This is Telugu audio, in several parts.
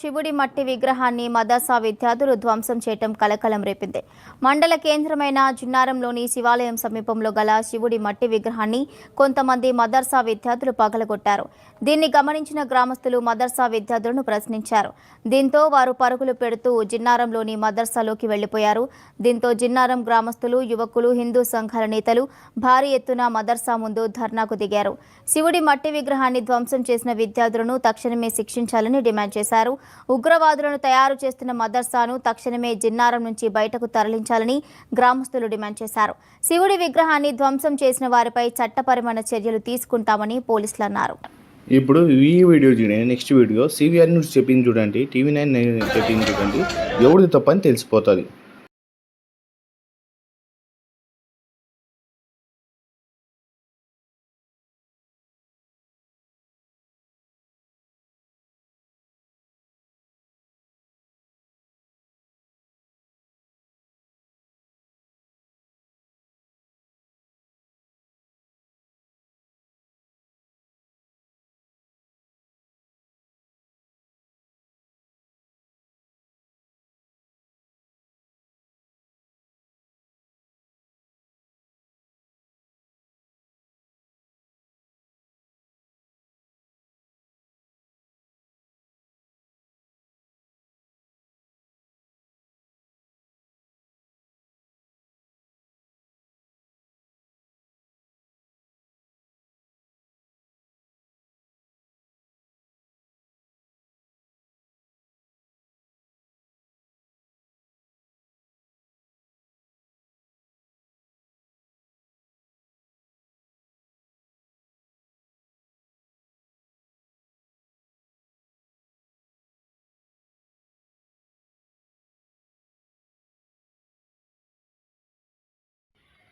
శివుడి మట్టి విగ్రహాన్ని మదర్సా విద్యార్థులు ధ్వంసం చేయటం కలకలం రేపింది. మండల కేంద్రమైన జిన్నారంలోని శివాలయం సమీపంలో గల శివుడి మట్టి విగ్రహాన్ని కొంతమంది మదర్సా విద్యార్థులు పగలగొట్టారు. దీన్ని గమనించిన గ్రామస్తులు మదర్సా విద్యార్థులను ప్రశ్నించారు. దీంతో వారు పరుగులు పెడుతూ జిన్నారంలోని మదర్సాలోకి వెళ్ళిపోయారు దీంతో జిన్నారం గ్రామస్తులు యువకులు హిందూ సంఘాల నేతలు భారీ ఎత్తున మదర్సా ముందు ధర్నాకు దిగారు. శివుడి మట్టి విగ్రహాన్ని ధ్వంసం చేసిన విద్యార్థులను తక్షణమే శిక్షించాలని డిమాండ్ చేశారు. ఉగ్రవాదులను తయారు చేస్తున్న మదర్సాను తక్షణమే జిన్నారం నుంచి బయటకు తరలించాలని గ్రామస్తులు డిమాండ్ చేశారు. శివుడి విగ్రహాన్ని ధ్వంసం చేసిన వారిపై చట్టపరమైన చర్యలు తీసుకుంటామని పోలీసులు అన్నారు. ఇప్పుడు ఈ వీడియో చూడండి నెక్స్ట్ వీడియో. సివిఆర్ న్యూస్ చెప్పింది చూడండి టీవీ నైన్ చెప్పింది చూడండి. ఎవరిది తప్పని తెలిసిపోతుంది.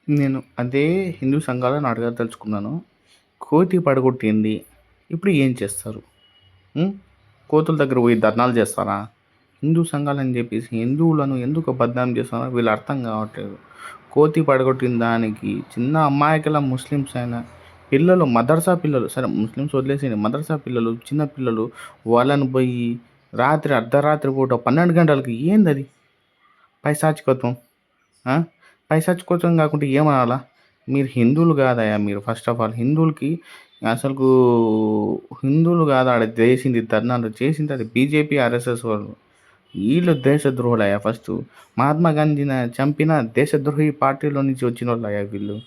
నేను అదే హిందూ సంఘాలను అడగదలుచుకున్నాను కోతి పడగొట్టింది. ఇప్పుడు ఏం చేస్తారు? కోతుల దగ్గర పోయి ధర్నాలు చేస్తారా? హిందూ సంఘాలని చెప్పేసి హిందువులను ఎందుకు బద్నాం చేస్తారో వీళ్ళు అర్థం కావట్లేదు. కోతి పడగొట్టిన దానికి చిన్న అమ్మాయికల ముస్లిమ్స్ అయినా పిల్లలు మదర్సా పిల్లలు సరే ముస్లిమ్స్ వదిలేసేయండి. మదర్సా పిల్లలు చిన్న పిల్లలు వాళ్ళని పోయి రాత్రి అర్ధరాత్రి పూట పన్నెండు గంటలకి ఏంది అది పైశాచికత్వం ఆ? పైశాచికత్వం కాకుండా ఏమనాలా? మీరు హిందువులు కాదయా మీరు ఫస్ట్ ఆఫ్ ఆల్. హిందువులకి అసలు హిందువులు కాదు ఆడ చేసింది ధర్నాలు చేసింది అది బీజేపీ ఆర్ఎస్ఎస్ వాళ్ళు. వీళ్ళు దేశద్రోహులయ్యా ఫస్ట్. మహాత్మా గాంధీని చంపిన దేశద్రోహి పార్టీలో నుంచి వచ్చిన వాళ్ళయ్యా వీళ్ళు.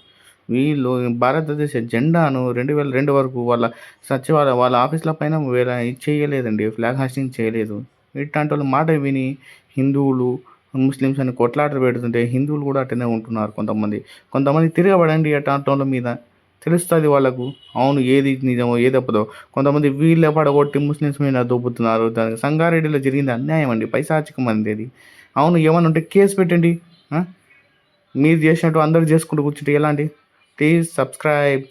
వీళ్ళు భారతదేశ జెండాను రెండు వేల రెండు వరకు వాళ్ళ సచివాలయ వాళ్ళ ఆఫీసుల పైన వేల ఇది చేయలేదండి ఫ్లాగ్ హాస్టింగ్ చేయలేదు. ఇట్లాంటి వాళ్ళు మాట విని హిందువులు ముస్లిమ్స్ అని కొట్లాటలు పెడుతుంటే హిందువులు కూడా అట్టనే ఉంటున్నారు కొంతమంది. కొంతమంది తిరగబడండి అట్లాంటి మీద. తెలుస్తుంది వాళ్ళకు అవును ఏది నిజమో ఏది అప్పదో కొంతమంది వీళ్ళే పడగొట్టి ముస్లిమ్స్ మీద దొబ్బుతున్నారు. దానికి సంగారెడ్డిలో జరిగింది అన్యాయం అండి పైశాచికం అండి అది అవును ఏమన్నా ఉంటే కేసు పెట్టండి. మీరు చేసినట్టు అందరు చేసుకుంటూ కూర్చుంటే ఎలాంటి? Please subscribe.